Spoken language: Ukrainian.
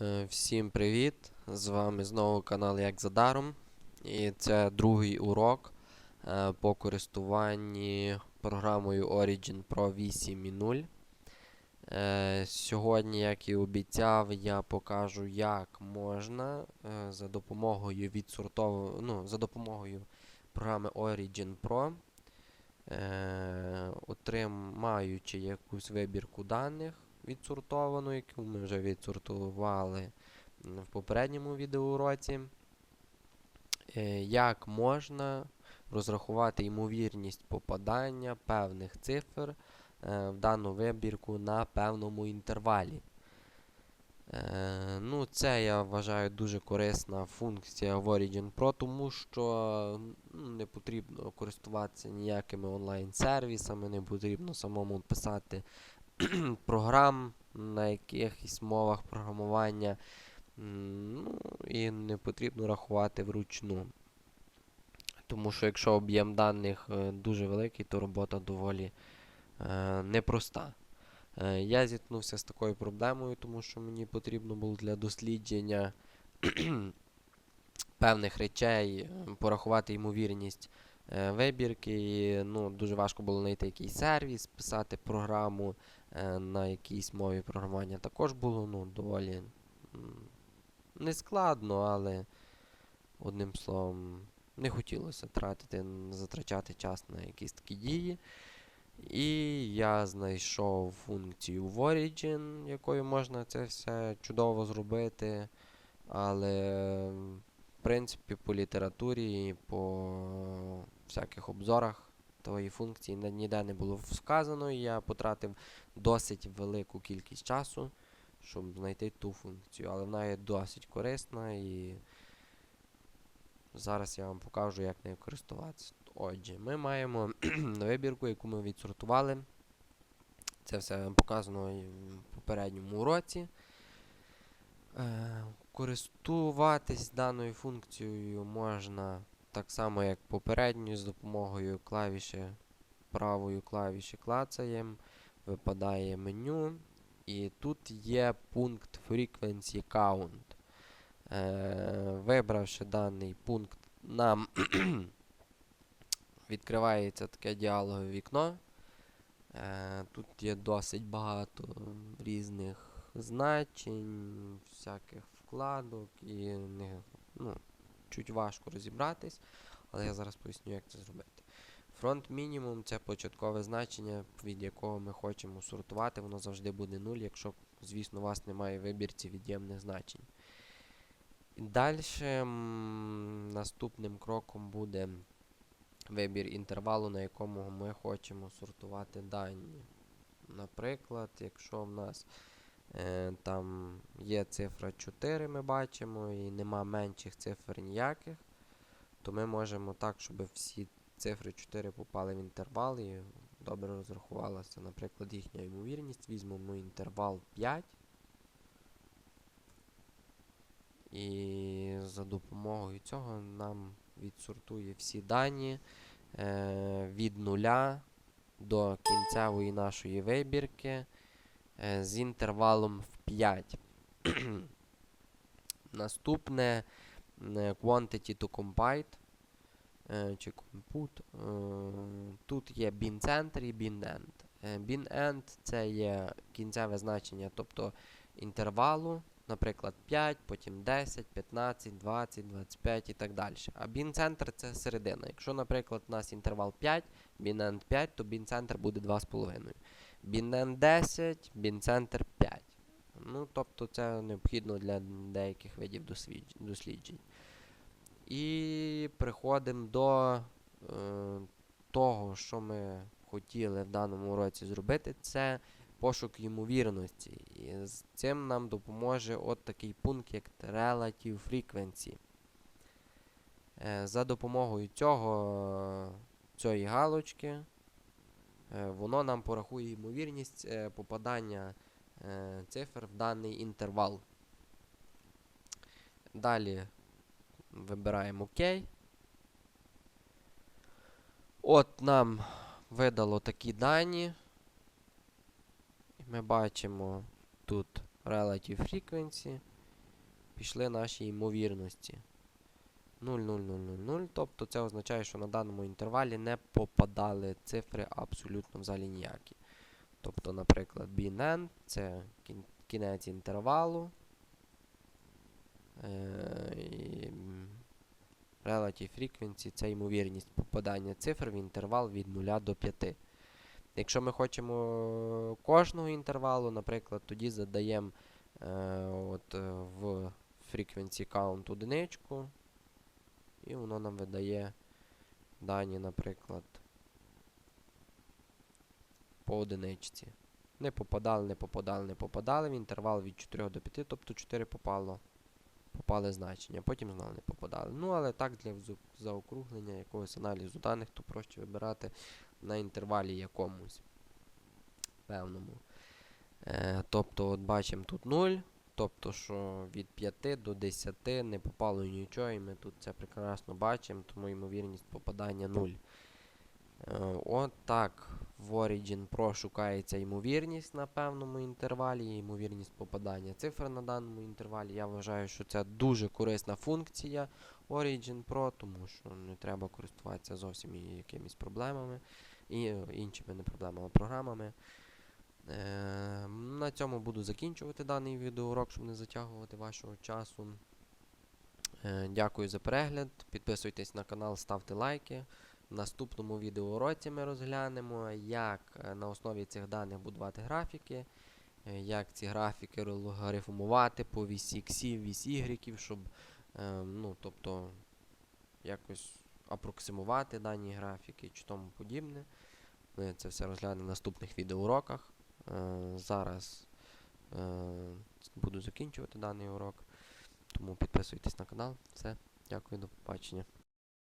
Е, Всім привіт! З вами знову канал Як за даром. І це другий урок е, по користуванні програмою Origin Pro 8.0. Е, Сьогодні, як і обіцяв, я покажу, як можна за допомогою відсортов... ну, за допомогою програми Origin Pro, отримаючи якусь вибірку даних відсортовану, яку ми вже відсортували в попередньому відеоуроці. Е, Як можна розрахувати ймовірність попадання певних цифр е, в дану вибірку на певному інтервалі. Е, Ну, це я вважаю дуже корисна функція в Origin Pro, тому що ну, не потрібно користуватися ніякими онлайн-сервісами, не потрібно самому писати програм на якихось мовах програмування. Ну, і не потрібно рахувати вручну. Тому що якщо об'єм даних е, дуже великий, то робота доволі е, непроста. Е, я зіткнувся з такою проблемою, тому що мені потрібно було для дослідження певних речей е, порахувати ймовірність е, вибірки. І, ну, дуже важко було знайти якийсь сервіс, писати програму на якійсь мові програмування. Також було ну, доволі м, нескладно, але одним словом, не хотілося тратити, затрачати час на якісь такі дії. І я знайшов функцію в Origin, якою можна це все чудово зробити. Але, в принципі, по літературі по всяких обзорах тої функції ніде не було сказано. І я потратив досить велику кількість часу, щоб знайти ту функцію. Але вона є досить корисна і зараз я вам покажу, як нею користуватися. Отже, ми маємо вибірку, яку ми відсортували. Це все показано в попередньому уроці. Е, користуватись даною функцією можна так само, як попередньою, з допомогою клавіші правою клавіші клацаємо, випадає меню, і тут є пункт Frequency Count. Е, вибравши даний пункт, нам відкривається таке діалогове вікно. Е, тут є досить багато різних значень, всяких вкладок і ну, чуть важко розібратись, але я зараз поясню, як це зробити. Фронт мінімум це початкове значення, від якого ми хочемо сортувати, воно завжди буде 0, якщо, звісно, у вас немає вибірці від'ємних значень. Далі наступним кроком буде вибір інтервалу, на якому ми хочемо сортувати дані. Наприклад, якщо в нас там є цифра 4, ми бачимо, і нема менших цифр ніяких, то ми можемо так, щоб всі цифри 4 попали в інтервал і добре розрахувалася, наприклад, їхня ймовірність. Візьмемо інтервал 5. І за допомогою цього нам відсортує всі дані е, від нуля до кінцевої нашої вибірки е, з інтервалом в 5. Наступне е, quantity to compile е, чи. Е, тут є bin center і bin end. Е, bin end це є кінцеве значення, тобто інтервалу, наприклад, 5, потім 10, 15, 20, 25 і так далі. А bin center це середина. Якщо, наприклад, у нас інтервал 5, bin end 5, то bin center буде 2,5. End 10, bin center 5. Ну, тобто це необхідно для деяких видів досліджень. І приходимо до е, того, що ми хотіли в даному році зробити, це пошук ймовірності. І з цим нам допоможе от такий пункт, як Relative Frequency. Е, За допомогою цього, цієї галочки воно нам порахує ймовірність е, попадання е, цифр в даний інтервал. Далі вибираємо ОК. От нам видало такі дані. Ми бачимо тут Relative Frequency. пішли наші ймовірності. 0, 0, 0, 0, 0. Тобто це означає, що на даному інтервалі не попадали цифри абсолютно взагалі ніякі. Тобто, наприклад, bin end це кінець інтервалу. Е, Relative frequency це ймовірність попадання цифр в інтервал від 0 до 5. Якщо ми хочемо кожного інтервалу, наприклад, тоді задаємо е, в frequency count одиничку, і воно нам видає дані, наприклад, по одиничці. Не попадали, не попадали, не попадали в інтервал від 4 до 5, тобто 4 попало, попали значення, потім знову не попадали. Ну, але так для заокруглення якогось аналізу даних, то проще вибирати на інтервалі якомусь певному. Е, тобто, от бачимо тут 0, тобто, що від 5 до 10 не попало нічого, і ми тут це прекрасно бачимо, тому ймовірність попадання 0. Е, от так в Origin Pro шукається ймовірність на певному інтервалі, і ймовірність попадання цифр на даному інтервалі. Я вважаю, що це дуже корисна функція Origin Pro, тому що не треба користуватися зовсім якимись проблемами і іншими не проблемами, а програмами. Е, на цьому буду закінчувати даний відеоурок, щоб не затягувати вашого часу. Е, дякую за перегляд. Підписуйтесь на канал, ставте лайки. В наступному відеоуроці ми розглянемо, як е, на основі цих даних будувати графіки, як ці графіки логарифмувати по вісі іксів, вісі ігреків, щоб е, ну, тобто, якось апроксимувати дані графіки чи тому подібне. Ми це все розглянемо в наступних відеоуроках. Е, зараз е, буду закінчувати даний урок. Тому підписуйтесь на канал. Все. Дякую, до побачення.